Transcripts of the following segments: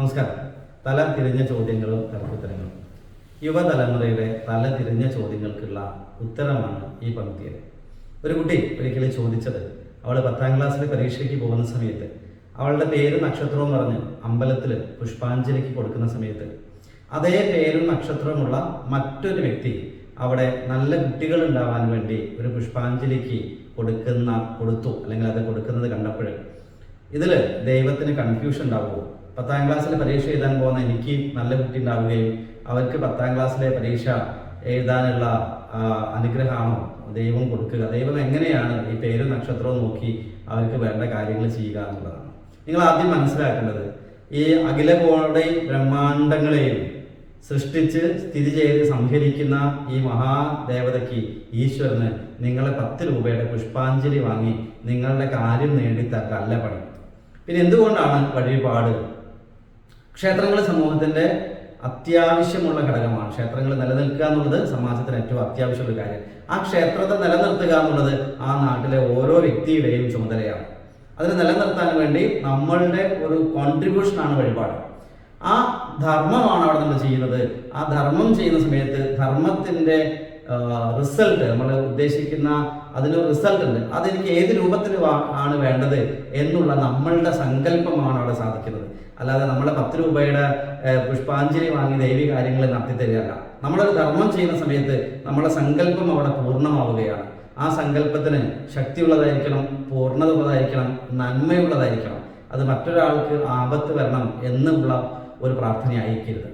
നമസ്കാരം. തല തിരിഞ്ഞ ചോദ്യങ്ങളും തലക്കുത്തരങ്ങളും യുവതലമുറയുടെ തല തിരിഞ്ഞ ചോദ്യങ്ങൾക്കുള്ള ഉത്തരമാണ് ഈ പങ്ക്തിയിൽ ഒരു കുട്ടി ഒരിക്കലും ചോദിച്ചത് അവൾ പത്താം ക്ലാസ്സിലെ പരീക്ഷയ്ക്ക് പോകുന്ന സമയത്ത് അവളുടെ പേര് നക്ഷത്രവും പറഞ്ഞ് അമ്പലത്തിൽ പുഷ്പാഞ്ജലിക്ക് കൊടുക്കുന്ന സമയത്ത് അതേ പേരും നക്ഷത്രവുമുള്ള മറ്റൊരു വ്യക്തി അവിടെ നല്ല കുട്ടികൾ ഉണ്ടാവാൻ വേണ്ടി ഒരു പുഷ്പാഞ്ജലിക്ക് കൊടുക്കുന്ന കൊടുത്തു അല്ലെങ്കിൽ അത് കൊടുക്കുന്നത് കണ്ടപ്പോൾ ഇതിൽ ദൈവത്തിന് കൺഫ്യൂഷൻ ഉണ്ടാവുമോ പത്താം ക്ലാസ്സിലെ പരീക്ഷ എഴുതാൻ പോകുന്ന എനിക്ക് നല്ല കുട്ടി ഉണ്ടാവുകയും അവർക്ക് പത്താം ക്ലാസ്സിലെ പരീക്ഷ എഴുതാനുള്ള അനുഗ്രഹമാണോ ദൈവം കൊടുക്കുക? ദൈവം എങ്ങനെയാണ് ഈ പേരും നക്ഷത്രവും നോക്കി അവർക്ക് വേണ്ട കാര്യങ്ങൾ ചെയ്യുക എന്നുള്ളതാണ്. നിങ്ങൾ ആദ്യം മനസ്സിലാക്കേണ്ടത് ഈ അഖിലകോടെ ബ്രഹ്മാണ്ടങ്ങളെയും സൃഷ്ടിച്ച് സ്ഥിതി ചെയ്ത് സംഹരിക്കുന്ന ഈ മഹാദേവതയ്ക്ക് ഈശ്വരന് നിങ്ങളെ പത്ത് രൂപയുടെ പുഷ്പാഞ്ജലി വാങ്ങി നിങ്ങളുടെ കാര്യം നേടിത്തരല്ല പണി. പിന്നെ എന്തുകൊണ്ടാണ് വഴിപാട് ക്ഷേത്രങ്ങൾ സമൂഹത്തിന്റെ അത്യാവശ്യമുള്ള ഘടകമാണ്. ക്ഷേത്രങ്ങൾ നിലനിൽക്കുക എന്നുള്ളത് സമാജത്തിന് ഏറ്റവും അത്യാവശ്യമുള്ള കാര്യം. ആ ക്ഷേത്രത്തെ നിലനിർത്തുക എന്നുള്ളത് ആ നാട്ടിലെ ഓരോ വ്യക്തിയുടെയും ചുമതലയാണ്. അതിനെ നിലനിർത്താൻ വേണ്ടി നമ്മളുടെ ഒരു കോൺട്രിബ്യൂഷനാണ് വഴിപാട്. ആ ധർമ്മമാണ് അവിടെ നമ്മൾ ചെയ്യുന്നത്. ആ ധർമ്മം ചെയ്യുന്ന സമയത്ത് ധർമ്മത്തിന്റെ റിസൾട്ട് നമ്മൾ ഉദ്ദേശിക്കുന്ന അതിനൊരു റിസൾട്ട് ഉണ്ട്. അതെനിക്ക് ഏത് രൂപത്തിൽ ആണ് വേണ്ടത് എന്നുള്ള നമ്മളുടെ സങ്കല്പമാണ് അവിടെ സാധിക്കുന്നത്. അല്ലാതെ നമ്മളെ പത്ത് രൂപയുടെ പുഷ്പാഞ്ജലി വാങ്ങി ദൈവി കാര്യങ്ങൾ നടത്തി തരികയല്ല. നമ്മളൊരു ധർമ്മം ചെയ്യുന്ന സമയത്ത് നമ്മുടെ സങ്കല്പം അവിടെ പൂർണമാവുകയാണ്. ആ സങ്കല്പത്തിന് ശക്തിയുള്ളതായിരിക്കണം പൂർണത ഉള്ളതായിരിക്കണം നന്മയുള്ളതായിരിക്കണം. അത് മറ്റൊരാൾക്ക് ആപത്ത് വരണം എന്നുള്ള ഒരു പ്രാർത്ഥനയായിരിക്കരുത്.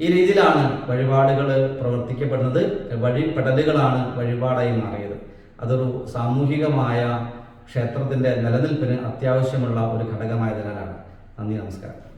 ഈ രീതിയിലാണ് വഴിപാടുകൾ പ്രവർത്തിക്കപ്പെടുന്നത്. വഴിപ്പെടലുകളാണ് വഴിപാടായി മാറിയത്. അതൊരു സാമൂഹികമായ ക്ഷേത്രത്തിന്റെ നിലനിൽപ്പിന് അത്യാവശ്യമുള്ള ഒരു ഘടകമായതിനാലാണ്. നന്ദി നമസ്കാരം.